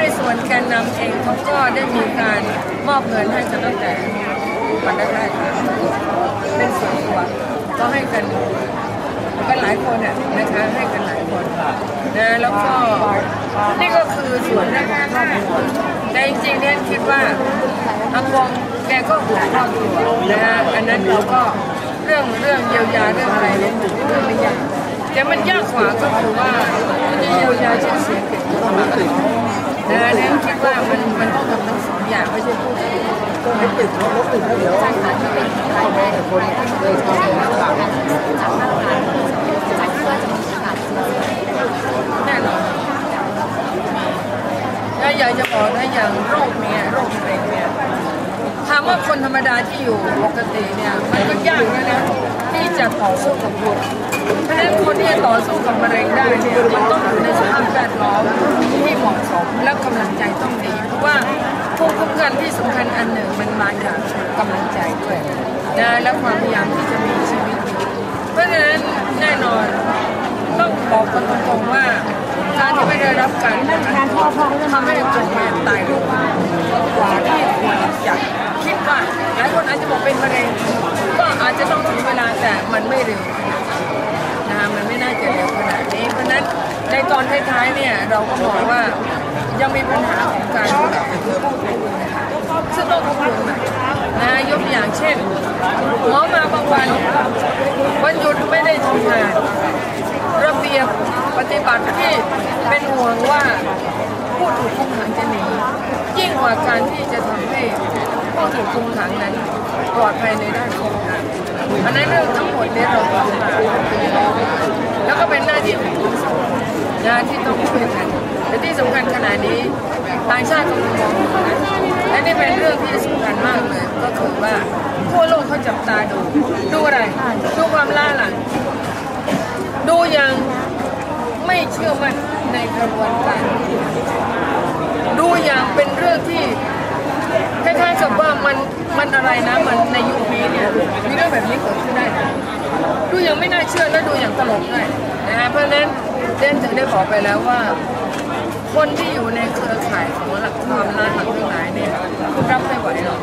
ในส่วนแกนนำเองเขาก็ได้มีการมอบเงินให้กันตั้งแต่วันแรกๆเป็นส่วนตัวก็ให้กันกันหลายคนอะนะคะให้กันหลายคนนะแล้วก็นี่ก็คือส่วนแรกของครอบครัวแต่จริงๆเนี่ยคิดว่าอากงแกก็ห่วงครอบครัวนะฮะอันนั้นเราก็เรื่องเรื่องเยียวยาเรื่องอะไรเนี่ยเรื่องไม่ยากแต่มันยากกว่าก็คือว่าจะเยียวยาชื่อเสียงเกียรติยศมา นะเนี่ยคิดว่ามันมันต้องทำทั้งสองอย่างไม่ใช่พูดก็ไม่ติดรถติดแล้วเดี๋ยวเอาไปคนเลยทำหลังแน่นอนถ้าอยากจะบอกนะอย่างโรคเนี้ยโรคมะเร็งเนี่ยถามว่าคนธรรมดาที่อยู่ปกติเนี่ยมันก็ยากนะนะที่จะต่อสู้กับโรคเพราะฉะนั้นคนที่จะต่อสู้กับมะเร็งได้เนี่ยมันต้องอยู่ในสภาพแวดล้อม ที่เหมาะสมและกำลังใจต้องดีเพราะว่าภูมิคุ้มกันที่สำคัญอันหนึ่งมันมาจากกำลังใจด้วยนะและความพยายามที่จะมีชีวิตเพราะฉะนั้นแน่นอนต้องบอกกันตรงๆว่าการที่ไม่ได้รับการป้อกตัวทำให้คนเนี่ตายเร็วกว่าที่ควรจะคิดว่าหลายคนอาจจะบอกเป็นมะเร็งก็อาจจะต้องถึงเวลาแต่มันไม่เร็ว ยังมีปัญหาของการดูแลผู้ป่วยนะคะซึ่งต้องทบทวนใหม่นะยกอย่างเช่นหมอมาบางวันวันหยุดไม่ได้ทำงานระเบียบปฏิบัติที่เป็นห่วงว่าผู้ถูกคุมขังจะหนียิ่งกว่าการที่จะทำให้ผู้ถูกคุมขังนั้นปลอดภัยในด้านคุมขังอันนั้นเรื่องทั้งหมดเนี่ยเราต้องมาแล้วก็เป็นหน้าที่ของทุกส่วนนะที่ต้องช่วยกัน ณะนี้ต่างชาติกำลังมองอยู่นะและนี่เป็นเรื่องที่สำคัญมากเลย ก็คือว่าทั่วโลกเขาจับตาดู ดูอะไร ดูความล่าหลัง ดูย่างไม่เชื่อมั่นในกระบวนการดูอย่างเป็นเรื่องที่คล้ายๆกับว่ามันมันอะไรนะ มันในยุคนี้เนี่ยมีเรื่องแบบนี้เกิดขึ้นได้ ดูอย่างไม่น่าเชื่อและดูอย่างตลกด้วยนะฮะเพราะนั้นเจนถึงได้บอกไปแล้วว่า คนที่อยู่ในเครือข่ายของหลักความล้าหลังทั้งหลายเนี่ยรับไม่ไหวหรอก